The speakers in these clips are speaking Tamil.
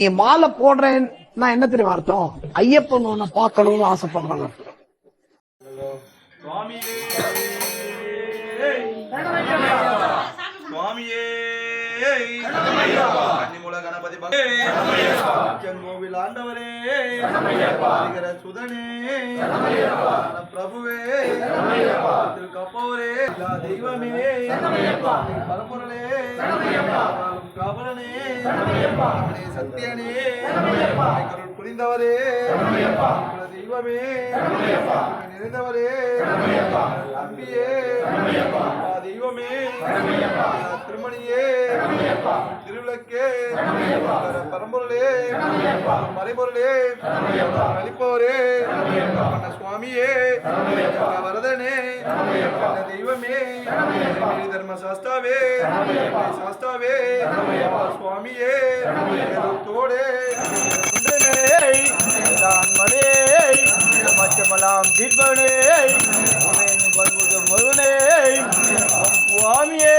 நீ மாலை போடுறேன் நான் என்ன தெரியுமா அர்த்தம் ஐயப்பன் உன்னை பார்க்கணும்னு ஆசைப்படுறாங்க சுவாமியே சுவாமியே கன்னிமூல கணபதி கோவில் ஆண்டவரே ஹரிகர சுதனே பிரபுவே திரு கப்பவரே எல்லா தெய்வமே பரம்பொருளே காவலனே சத்தியனே கருள் புரிந்தவரே தெய்வமே நிறைந்தவரே அம்பியே தெய்வமே திருமணியே திருவிளக்கே பரம்பொருளே மறைபொருளே அளிப்பவரே சுவாமியே வரதனே தெய்வமே தர்ம சாஸ்தாவே சாஸ்தாவே சுவாமியே தோடே மச்சமலாம் தீர்ப்பனே முருகனே சுவாமியே.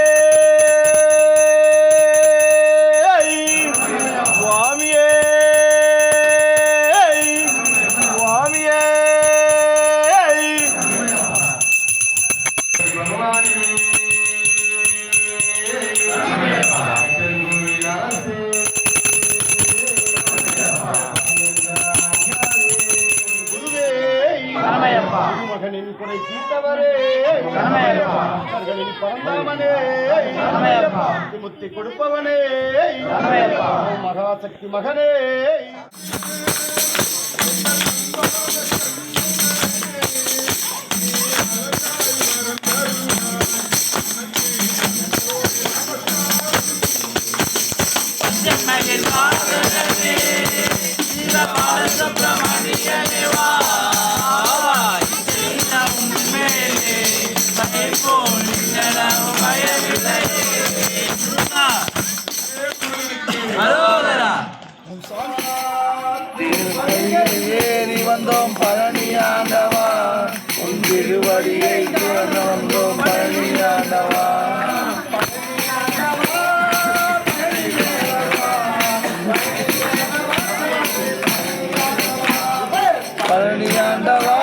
முத்தி கொடுப்பவனே. மகாசக்தி மகனே. ஏறி வந்தோம் பழனி ஆண்டவா. உன் திருவடியை துறந்து வந்தோம் பழனி ஆண்டவா. பழனி ஆண்டவா.